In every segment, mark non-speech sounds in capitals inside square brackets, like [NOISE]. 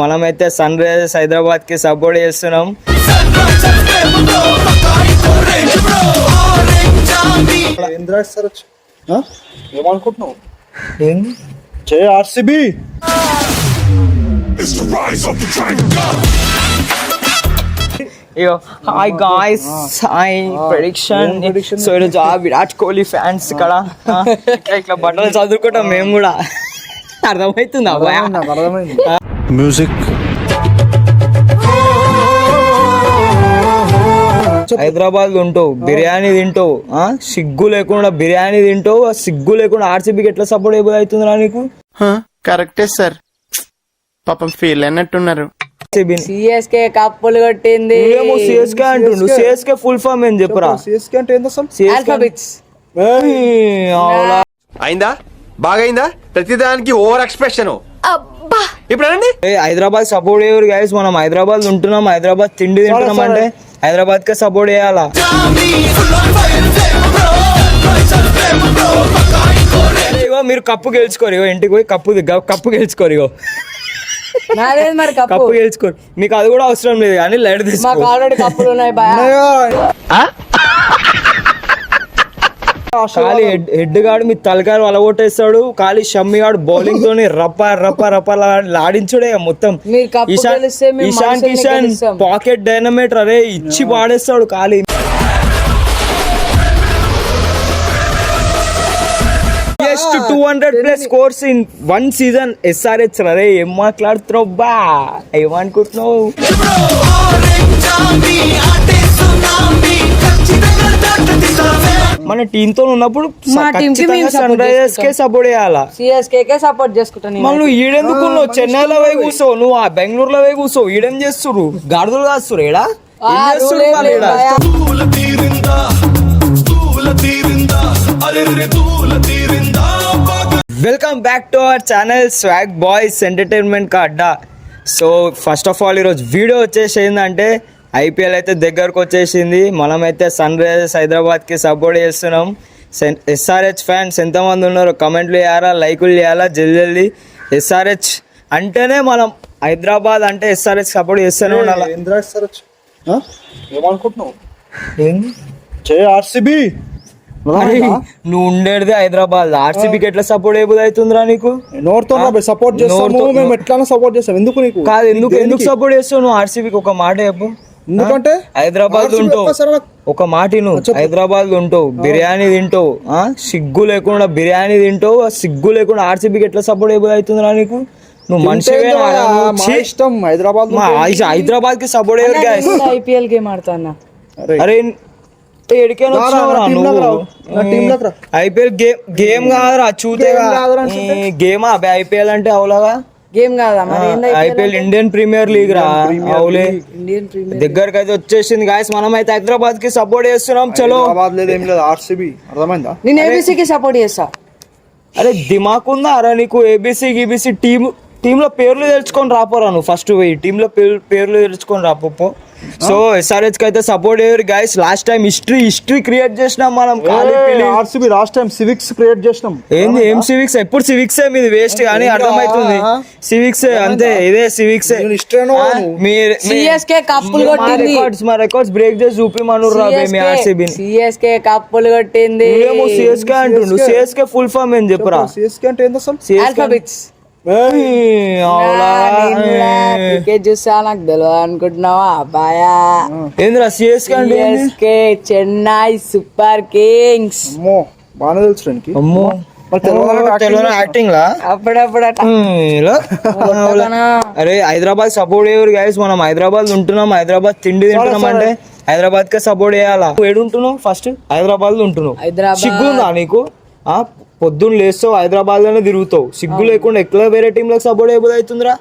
మనమైతే Sunrisers హైదరాబాద్కి support చేస్తున్నాం? ఏమనుకుంటున్నావు? జై RCB. Hi guys hi prediction? So ఈరోజు విరాట్ కోహ్లీ ఫ్యాన్స్ ఇక్కడ. ఇట్లా ఇట్లా బట్టలు చదువుకుంటాం మేము కూడా. అర్థమవుతుందా అర్థమైంది మ్యూజిక్ హైదరాబాద్ ఉంటావు బిర్యానీ తింటావు ఆ, సిగ్గు లేకుండా బిర్యానీ తింటావు ఆ సిగ్గు లేకుండా ఆర్సీబీకి ఎట్లా సపోర్ట్ అయిపోతుందిరా నీకు? కరెక్టే సార్. పాపం ఫీల్ అయినట్టున్నారు. సిఎస్కే కప్పులు కొట్టింది. సిఎస్కే అంటుండు. సిఎస్కే ఫుల్ ఫామ్ ఏం చెప్పురా? సిఎస్కే అంటే ఏంది అవులా. అయిందా? బాగైందా? ప్రతిదానికి ఓవర్ ఎక్స్ప్రెషన్ ఇప్పుడు హైదరాబాద్ సపోర్ట్ చేయరు గైస్ మనం హైదరాబాద్ ఉంటున్నాం హైదరాబాద్ తిండి తింటున్నాం అంటే హైదరాబాద్ కే సపోర్ట్ చేయాలా? ఇగో మీరు కప్పు గెలుచుకోరు ఇగో ఇంటికి పోయి కప్పు దిగ్గ కప్పు గెలుచుకోరు ఇగో. మరి కప్పు? కప్పు గెలుచుకోరు. మీకు అది కూడా అవసరం లేదు కానీ లైట్ తీసుకో. ఆల్రెడీ కప్పులు ఉన్నాయి బాయ్. ఖాళీ హెడ్ హెడ్ గాడు మీ తలకాయలు వలగొట్టేస్తాడు ఖాళీ షమ్మి గాడు బౌలింగ్ తోని రప్ప రప్ప రప్ప లాడించుడే మొత్తం. ఇషాన్ ఇషాన్ కిషన్. పాకెట్ డైనమేటర్ అరే ఇచ్చి పాడేస్తాడు ఖాళీ. Just two hundred plus scores in one season SRH అరే ఏం మాట్లాడుతున్నావు? బా ఏమనుకుంటున్నావు మన టీమ్తో ఉన్నప్పుడు సన్ రైజర్స్ కే. సపోర్ట్ చేయాలా? సిఎస్కే కే సపోర్ట్ చేసుకుంటాను మళ్ళీ నువ్వు ఈడెందుకు ఉన్నావు? చెన్నైలో పోయి కూర్చోవు నువ్వు ఆ బెంగళూరులో పోయి కూర్చోవు ఈడేం చేస్తురు గాడిదలు కాస్తురు ఏడా. Welcome back to our channel swag boys entertainment కా అడ్డా. సో ఫస్ట్ ఆఫ్ ఆల్ ఈరోజు వీడియో వచ్చేసి ఏంటంటే ఐపీఎల్ అయితే దగ్గరకు వచ్చేసింది. మనమైతే సన్ రైజర్స్ హైదరాబాద్కి సపోర్ట్ చేస్తున్నాం. ఎస్ఆర్హెచ్ ఫ్యాన్స్ ఎంతమంది ఉన్నారో కమెంట్లు చేయాలా లైకులు చేయాలా జల్ది జల్దీ ఎస్ఆర్హెచ్ అంటేనే మనం హైదరాబాద్ అంటే ఎస్ఆర్హెచ్ సపోర్ట్ చేస్తూనే ఉండాలి? ఏమనుకుంటున్నావు? ఆర్సిబి. నువ్వు ఉండేది హైదరాబాద్. ఆర్సీబీకి ఎట్లా సపోర్ట్ అయిపోతుంది అవుతుందిరా నీకు? నోరుతో సపోర్ట్ చేస్తాము మేము ఎట్లానో సపోర్ట్ చేస్తాం. ఎందుకు నీకు? కాదు ఎందుకు? ఎందుకు సపోర్ట్ చేస్తావు నువ్వు? ఆర్సీబీకి ఒక మాట చెప్పు. ఎందుకంటే హైదరాబాద్ ఉంటావు. ఒక మాట నువ్వు హైదరాబాద్ ఉంటావు. బిర్యానీ తింటావు. ఆ? సిగ్గు లేకుండా బిర్యానీ తింటావు. ఆ సిగ్గు లేకుండా ఆర్సీబీకి ఎట్లా సపోర్ట్ అయిపోతుంది అవుతుందిరా నీకు? నువ్వు మనిషి ఇష్టం. హైదరాబాద్ హైదరాబాద్కి సపోర్ట్ అయ్యారు. ఐపీఎల్ గేమ్ ఆడుతున్నా. అరే. రా, రా, రా. రా. ఐపీఎల్ గేమ్ గేమ్ కాదురా చూతే? గేమ్ అబ్బాయి ఐపీఎల్ అంటే అవులాగా? గేమ్ కాదా మరి? ఐపీఎల్ ఇండియన్ ప్రీమియర్ లీగ్ రా అవులే. ఇండియన్ ప్రీమియర్ దగ్గరకు అయితే వచ్చేసింది గాయస్ మనం అయితే హైదరాబాద్కి సపోర్ట్ చేస్తున్నాం. చలో. హైదరాబాద్ లేదు ఏం లేదు ఆర్సిబి అర్థమైందా? నేను ఏబీసీకి సపోర్ట్ చేస్తా. అరే దిమాక్ ఉందా అరే నీకు ఏబిసి గీబీసీ టీమ్ టీమ్లో పేర్లు తెలుసుకొని రాపోరా నువ్వు. ఫస్ట్ పోయి టీమ్లో పేర్లు పేర్లు తెలుసుకొని రాపో సో ఎస్ఆర్హెచ్కి అయితే సపోర్ట్ అయ్యారు guys last time history history create చేసినాం మనం. ఆర్సిబి లాస్ట్ టైం సివిక్స్ క్రియేట్ చేసినాం. ఏంది ఏం సివిక్స్ ఎప్పుడు సివిక్స్ మీది వేస్ట్ కానీ అర్థమవుతుంది. సివిక్స్ అంతే ఇదే సివిక్స్ నేను history అనో నువ్వు. మీరు సిఎస్కే కప్పులు కొట్టింది. రికార్డ్స్ మా రికార్డ్స్ బ్రేక్ చేసి చూపిమను రా మీ ఆర్సీబీని సిఎస్కే కప్పులు కొట్టింది. నువ్వేమో సిఎస్కే అంటుండు. సిఎస్కే ఫుల్ ఫామ్ ఏం చెప్పురా? సిఎస్కే అంటే ఏంది అసలు? CSK alphabets. క్రికెట్ చూసా నాకు తెలియదు అనుకుంటున్నావా? బాయా ఏందిరా సిఎస్కే అంటే? CSK Chennai Super Kings. అమ్మో దానికి అమ్మో? అరే హైదరాబాద్ సపోర్ట్ చేయరు గైస్ మనం హైదరాబాద్ ఉంటున్నాం హైదరాబాద్ తిండి తింటున్నాం అంటే హైదరాబాద్ కే సపోర్ట్ చేయాలా? నువ్వు ఏడు ఉంటున్నావు ఫస్ట్ హైదరాబాద్లో ఉంటున్నావు. హైదరాబాద్. సిగ్గు ఉందా నీకు? ఆ? పొద్దున్న లేస్తావు హైదరాబాద్లోనే తిరుగుతావు. సిగ్గు లేకుండా ఎట్లా వేరే టీంలకు సపోర్ట్ అయిపోతుంది అవుతుందిరా?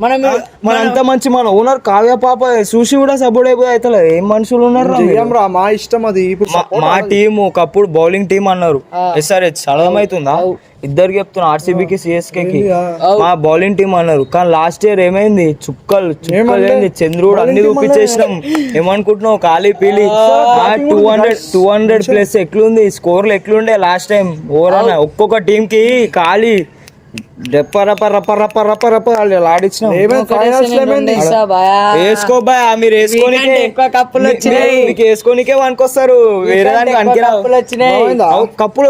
మనం మన అంత మంచి మన ఓనర్ కావ్య పాప చూసి కూడా సపోర్ట్ అయిపోతుంది అవుతలేదు ఏం మనుషులు ఉన్నారు రా మా ఇష్టం అది. ఇప్పుడు మా- టీం ఒకప్పుడు బౌలింగ్ టీం అన్నారు. ఎస్ఆర్హెచ్ అర్థమవుతుందా? ఇద్దరికి చెప్తున్నా ఆర్సీబీకి సిఎస్కే కి మా బౌలింగ్ టీం అన్నారు. కానీ లాస్ట్ ఇయర్ ఏమైంది? చుక్కలు చుక్కలు? ఏంది? చంద్రుడు అన్ని చూపించేసినాం. ఏమనుకుంటున్నావు? ఖాళీ పీలి. Two hundred two hundred plus ఎట్లుంది? స్కోర్లు ఎట్లుండే లాస్ట్ టైం ఓవరాల్ ఒక్కొక్క టీం కి ఖాళీ. వేసుకో బాయ్ మీరు వేసుకోనికే. ఎక్కువ కప్పులు వచ్చినాయి. మీకు వేసుకోనికే వనుకొస్తారు. వేరే దానికి ఎక్కువ వనికిరావు. కప్పులు వచ్చినాయి. కప్పులు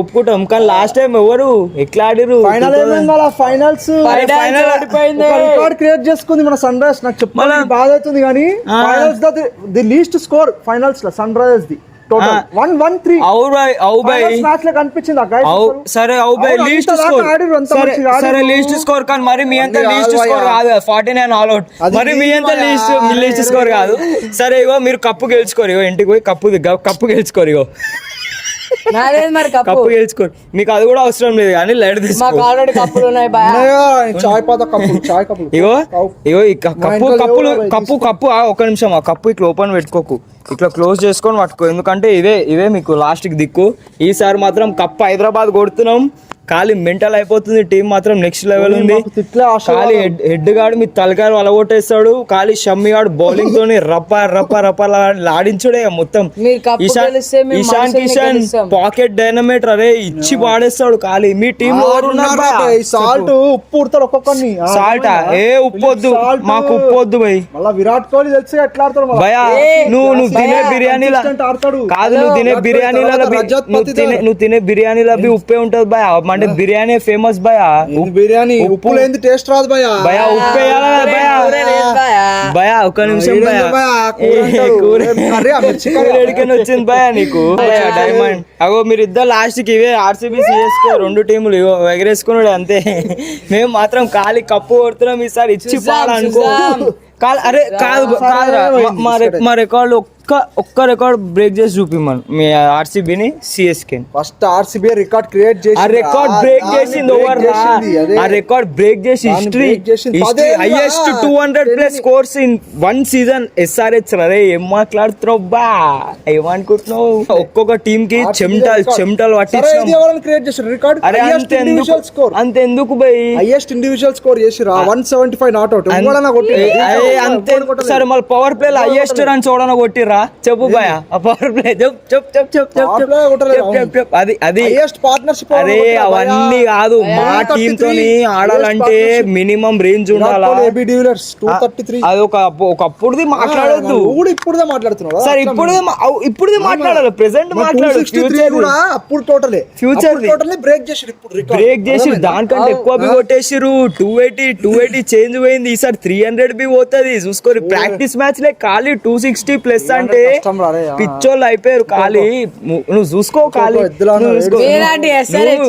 ఒప్పుకుంటాం. కానీ లాస్ట్ టైం ఎవరు ఎట్లా ఆడిరు ఫైనల్స్ రికార్డ్ క్రియేట్ చేసుకుంది మన సన్ రైజర్స్ నాకు చెప్పాలి బాధ అవుతుంది కానీ. ఫైనల్స్ ది లీస్ట్ స్కోర్ ఫైనల్స్లో సన్ రైజర్స్ ది. టోటల్ ఆ. వన్ వన్ త్రీ అవు బాయ్ అవు బాయ్ ఫైనల్స్ మ్యాచ్లో కనిపించింది ఆ guys అవు అసలు. సరే అవు బై అవును, లీస్ట్ స్కోర్ సరే. లీస్ట్ స్కోర్ కానీ మరి మీ అంత లీస్ట్ కాదు స్కోర్ భయ్యా. కాదు ఫార్టీ నైన్ ఆల్ అవుట్ మరి మీ అంత. లీస్ట్ లీస్ట్ స్కోర్ కాదు సరే ఇగో మీరు కప్పు గెలుచుకోరు ఇగో ఇంటికి పోయి కప్పు కప్పు గెలుచుకోరు ఇగో నాదేది మరి కప్పు. కప్పు గెలుచుకోరు మీకు అది కూడా అవసరం లేదు కానీ లైట్ మాకు తీసుకో ఆల్రెడీ కప్పులు ఉన్నాయి బాయా? చాయ్ పాత కప్పులు చాయ్ కప్పులు. ఇగో కప్పు. ఇగో ఈ కప్పు కప్పులు కప్పు కప్పు ఆ, ఒక్క నిమిషం ఆ కప్పు ఇట్లా ఓపెన్ పెట్టుకోకు. ఇట్లా క్లోజ్ చేసుకొని పట్టుకో. ఎందుకంటే ఇదే ఇదే మీకు లాస్ట్కి దిక్కు. ఈసారి మాత్రం కప్పు హైదరాబాద్ కొడుతున్నాం. ఖాళీ మెంటల్ అయిపోతుంది టీం మాత్రం నెక్స్ట్ లెవెల్ ఉంది. ఖాళీ హెడ్ గాడు మీ తలకాయలు అలగొట్టేస్తాడు ఖాళీ షమ్మి గాడు బౌలింగ్ తోని రప్ప రప్ప రప్ప లాడించుడే మొత్తం ఇషాన్ కిషన్. పాకెట్ డైనమేటర్ అరే ఇచ్చి పాడేస్తాడు ఖాళీ మీ టీం సాల్ట్ ఉప్పు ఉడతాడు ఒక్కొక్కరిని సాల్ట్? ఏ ఉప్పొద్దు. మాకు ఉప్పొద్దు భయ్ విరాట్ కోహ్లీ తెలిసి ఎట్లా ఆడతాడు? భయా నువ్వు నువ్వు తినే బిర్యానీల ఆడతాడు. కాదు నువ్వు తినే విరాట్ కోహ్లీ బిర్యానీల తర్వాత బి- రజత్ నువ్వు. తినే నువ్వు తినే బిర్యానీల బి ఉప్పే ఉంటది భయ అంటే బిర్యానీ ఫేమస్ భయ? బిర్యానీ? ఉప్పు లేని టేస్ట్ రాదు భయ? భయ ఉప్పు వేయాలా భయ? ఒక్క నిమిషం వచ్చింది భయ నీకు? భయ డైమండ్ అగో మీరు ఇద్దరు లాస్ట్కి ఇవే ఆర్సీబీ సిఎస్కే రెండు టీములు ఇగో ఎగరేసుకున్నాడు అంతే. మేము మాత్రం ఖాళీ కప్పు కొడుతున్నాం ఈసారి. ఇచ్చి చూద్దాం, పాడు అనుకో. చూద్దాం. కాదు అరే కాదు రె- మా రికార్డు ఒక్క ఒక్క రికార్డ్ బ్రేక్ చేసి చూపిమ్మను. మీ ఆర్సీబీని CSK first RCB record create చేసి ఆ రికార్డ్ బ్రేక్ చేసింది ఓవర్ ఆ రికార్డ్ బ్రేక్ చేసి history highest two hundred plus scores in one season SRH అరే ఏం మాట్లాడుతున్నావు బా? ఏమనుకుంటున్నావు ఒక్కొక్క టీమ్కి చెమటలు చెమటలు చేసారు రికార్డ్ అరే హైయెస్ట్ అంత స్కోర్ అంత ఎందుకు బై? హైయెస్ట్ ఇండివిజువల్ స్కోర్ చేసిరా? One seventy five not out అంతే. సరే మళ్ళీ పవర్ ప్లే హైయెస్ట్ రన్స్ చూడన కొట్టిర్రా చెప్పు భయ పవర్ ప్లే చెప్ చెప్ చెప్ చెప్ చెప్ చెప్ చెప్ అది అది హైయెస్ట్ పార్ట్నర్షిప్ అరే అవన్నీ కాదు. మా టీమ్ తోని ఆడాలంటే మినిమం రేంజ్ ఉండాలా? అది ఒక ఒకప్పుడుది మాట్లాడొద్దు. కూడా ఇప్పుడుదే మాట్లాడుతున్నావు. సరే ఇప్పుడుది ఇప్పుడుది మాట్లాడాలి. ప్రెసెంట్ మాట్లాడు. ఫ్యూచర్ కూడా అప్పుడు టోటలే ది. టోటల్ బ్రేక్ చేసారు ఇప్పుడు. బ్రేక్ చేసి అర్థమైందా? దానికంటే ఎక్కువ బి కొట్టేసిరు two eighty two eighty change పోయింది. ఈసారి త్రీ హండ్రెడ్ బి పోతుంది. చూసుకోరు. ప్రాక్టీస్ మ్యాచ్ లే ఖాళీ. టూ సిక్స్టీ ప్లస్ అంటే. పిచ్చోళ్ళు అయిపోయారు ఖాళీ. ను- నువ్వు చూసుకో ఖాళీ.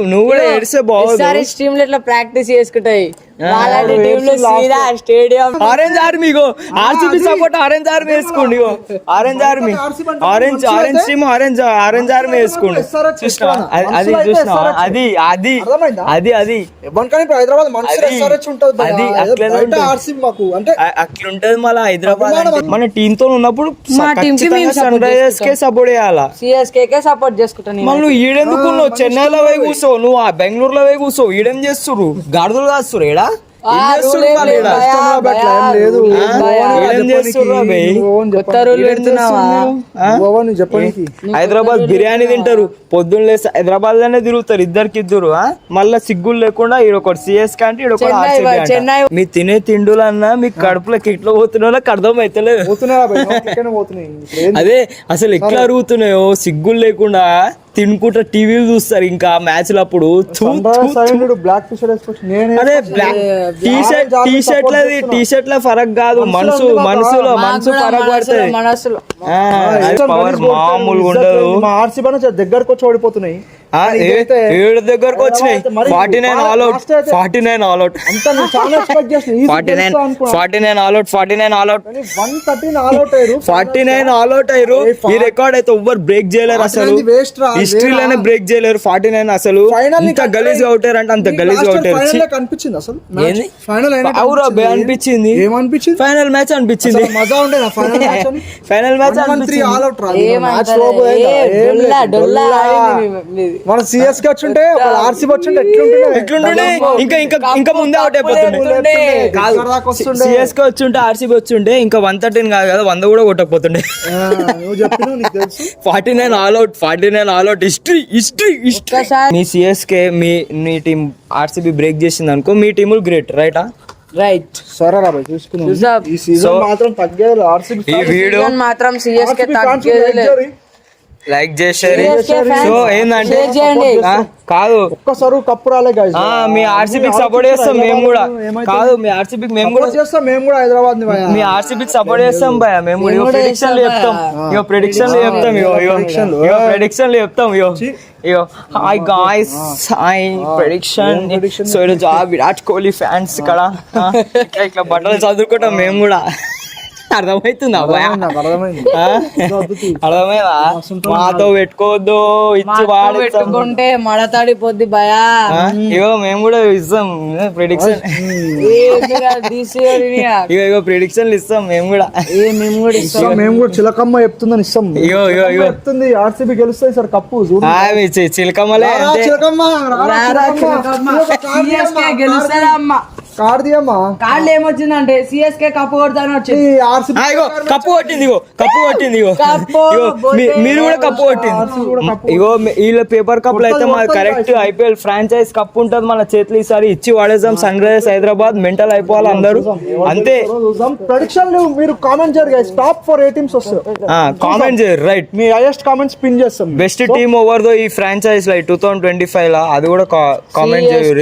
నువ్వు కూడా ఏడిస్తే బాగోదు. ఇట్లా ప్రాక్టీస్ చేసుకుంటాయి. టీంలు సీదా stadium. Orange army RCB support orange army వేసుకోండి ఇగో. Orange army. Orange orange team orange orange army వేసుకోండి. అది- SRH. అది అది అర్థమైందా? అది అది. హైదరాబాద్ అట్లుంటది మళ్ళీ హైదరాబాద్. మన టీమ్తో ఉన్నప్పుడు సన్ రైజర్స్ కే సపోర్ట్ చేయాలా? సిఎస్కే సపోర్ట్ చేసుకుంటాను మళ్ళీ నువ్వు ఈడెందుకు నువ్వు చెన్నైలో పోయి కూర్చోవు నువ్వు ఆ బెంగళూరులో పోయి కూర్చోవు ఈడేం చేస్తురు గాడిదలు కాస్తురు ఏడా? హైదరాబాద్ బిర్యానీ తింటారు. పొద్దున్న లేసి హైదరాబాద్లోనే తిరుగుతారు ఇద్దరికి ఇద్దరు? మళ్ళా సిగ్గులు లేకుండా ఈడొకటి సిఎస్ కంటే చెన్నై మీ తినే తిండులన్నా మీ కడుపులోకి ఎట్లా పోతున్నా నాకు అర్థం అవుతలేదు పోతున్నాయి. అదే అసలు ఎట్లా అరుగుతున్నాయో సిగ్గులు లేకుండా తినుకుంటా టీవీలు చూస్తారు ఇంకా మ్యాచ్లు అప్పుడు. బ్లాక్ అదే black T shirt T shirt support లది టీ షర్ట్ ల ఫరక్ కాదు మనసు. మనసులో మనసు ఫరక్ పడుతుంది. పవర్ మామూలుగా ఉండదు. మా ఆర్సీబీ దగ్గరకు వచ్చి ఓడిపోతున్నాయి. ఏడు దగ్గరకు వచ్చినాయి. ఫార్టీ నైన్ బాగా ఆల్ అవుట్. last అయితే forty nine all out. Forty nine forty nine all out forty nine all out. One thirteen all out అయ్యారు. ఫార్టీ నైన్ ఆల్ అవుట్ అయ్యారు. ఈ రికార్డ్ అయితే ఎవ్వరు బ్రేక్ చేయలేరు అసలు. 49 waste రా, హిస్టరీలోనే. బ్రేక్ చేయలేరు ఫార్టీ నైన్ అసలు. ఫైనల్ ఇంత గలీజ్ అవుతారు అంటే అంత గలీజ్ అవుతారు. ఫైనల్ కనిపించింది అసలు? ఫైనల్ అవురా అనిపించింది? ఏమనిపించింది? ఫైనల్ మ్యాచ్ అనిపించింది. మజా ఉండేది final match final match one three all out రా మన సిఎస్కి వచ్చుంటే ఆర్సీబీ వచ్చుంటే ఎట్లుంటుండే ఇంకా ఇంకా ఇంకా ముందే అవుట్ అయిపోతుండే. సిఎస్కే వచ్చుంటే ఆర్సీబీ వచ్చుంటే ఇంకా వన్ థర్టీన్ కాదు కదా వంద కూడా కొట్టకపోతుండే. ఆ, నువ్వు చెప్పినావు నీకు తెలుసు. Forty nine all out forty nine all out history history history ఒక్కసారి- మీ సిఎస్కే మీ మీ టీం ఆర్సీబీ బ్రేక్ చేసింది అనుకో మీ టీములు గ్రేట్ రైటా రైట్ సరే రా బాయ్ చూసుకుందాం చూసాం. ఈ సీజన్ మాత్రం తగ్గేది ఆర్సీబీ ఈ వీడియో మాత్రం సిఎస్కే తగ్గేది లేదు. లైక్ fans సో ఏంటంటే share చేయండి. ఆ, కాదు. ఒక్కసారి కప్పు రాలే మీ ఆర్సీబీకి సపోర్ట్ చేస్తాం మేము కూడా. కాదు మీ ఆర్సీబీకి మేము కూడా చేస్తాం మేము కూడా హైదరాబాద్. మీ ఆర్సీబీకి సపోర్ట్ చేస్తాం భయ మేము కూడా ప్రిడిక్షన్లు చేస్తాం చెప్తాం. ఇగో ప్రిడిక్షన్లు చెప్తాం ఇగో ఇగో. ప్రిడిక్షన్లు చెప్తాం ఇగో. ఇగో hi guys hi prediction? So ఈరోజు విరాట్ కోహ్లీ ఫ్యాన్స్ ఇక్కడ ఆ, ఇట్లా ఇట్లా బట్టలు చదువుకుంటాం మేము కూడా. అర్థమవుతుందా అర్థమైంది మాతో పెట్టుకోవద్దు ఇచ్చి వాడేస్తాం పెట్టుకుంటే మడతాడిపోద్ది భయా. ఇగో మేము కూడా ఇస్తాం ప్రిడిక్షన్ ఇగో ఇగో ప్రిడిక్షన్లు ఇస్తాం మేము కూడా. మేము కూడా ఇస్తాం, మేము కూడా చిలకమ్మ చెప్తుందని ఇస్తాం. ఇగో ఇగో ఇగో. చెప్తుంది ఆర్సీబీ గెలుస్తాయి సార్ కప్పు చిలకమ్మలే చిలకమ్మ గెలుస్తారమ్మా కార్డు తీయమ్మా కార్డు ఏమొచ్చిందంటే సిఎస్కే కప్పు కొడతాను వచ్చింది. ఇగో కప్పు కొట్టింది ఇగో కప్పు కొట్టింది ఇగో. మీరు కూడా కప్పు కొట్టింది. ఇగో వీళ్ళ పేపర్ కప్లు అయితే మా కొట్టదు, కరెక్ట్. ఐపీఎల్ ఫ్రాంచైజ్ కప్ ఉంటది మన చేతులు ఈసారి ఇచ్చి వాడేసాం సన్ రైజర్స్ హైదరాబాద్ మెంటల్ అయిపోవాలి అందరూ. అంతే. ప్రొడిక్షన్ మీరు కామెంట్ చేయరు guys top for a teams వస్తాయి కామెంట్ చేయరు రైట్ మీ హైయెస్ట్ కామెంట్స్ పిన్ చేస్తాం. బెస్ట్ టీమ్ ఓవర్ దో ఈ franchise like two thousand twenty five లా అది కూడా కామెంట్ చేయరు.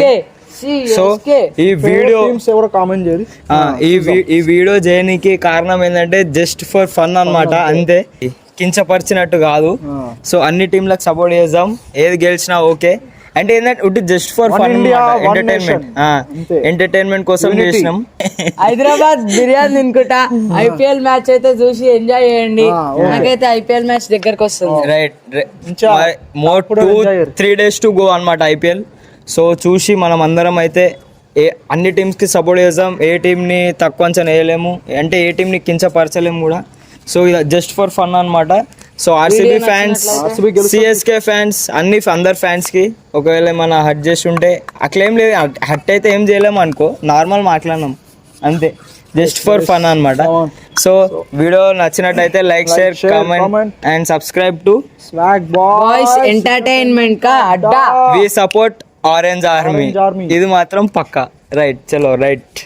సో ఈ వీడియో ఎవరో కామెంట్ చేయరు. ఆ, ఈ ఈ వీడియో చేయడానికి కారణం ఏంటంటే జస్ట్ ఫర్ ఫన్ అన్నమాట అంతే. కించపరిచినట్టు కాదు. సో అన్ని టీంలకు సపోర్ట్ చేద్దాం. ఏది గెలిచినా ఓకే. అంటే ఏంటంటే ఉట్టి just for fun entertainment. Entertainment కోసం. చేసినాం. [LAUGHS] హైదరాబాద్ బిర్యానీ తినుకుంటా. ఐపీఎల్ మ్యాచ్ అయితే చూసి ఎంజాయ్ చేయండి. ఓకే. నాకైతే ఐపీఎల్ మ్యాచ్ దగ్గరకు వస్తుంది. Right more two. Three days to go అనమాట ఐపీఎల్. సో చూసి మనం అందరం అయితే ఏ అన్ని టీమ్స్కి సపోర్ట్ చేద్దాం. ఏ టీంని తక్కువ అంచనా వేయలేము. అంటే ఏ టీంని కించపరచలేము కూడా. సో ఇది జస్ట్ ఫర్ ఫన్ అన్నమాట. So RCB fans. CSK fans అన్ని అందరు ఫ్యాన్స్కి ఒకవేళ ఏమైనా హట్ చేసి ఉంటే అట్లా ఏం లేదు. హట్ అయితే ఏం చేయలేము అనుకో. నార్మల్ మాట్లాడినాం అంతే. జస్ట్ ఫర్ ఫన్ అన్నమాట. సో వీడియో నచ్చినట్టయితే like share comment. And subscribe to swag boys boys entertainment కా అడ్డా. We support orange army. ఇది మాత్రం పక్కా. రైట్ చలో రైట్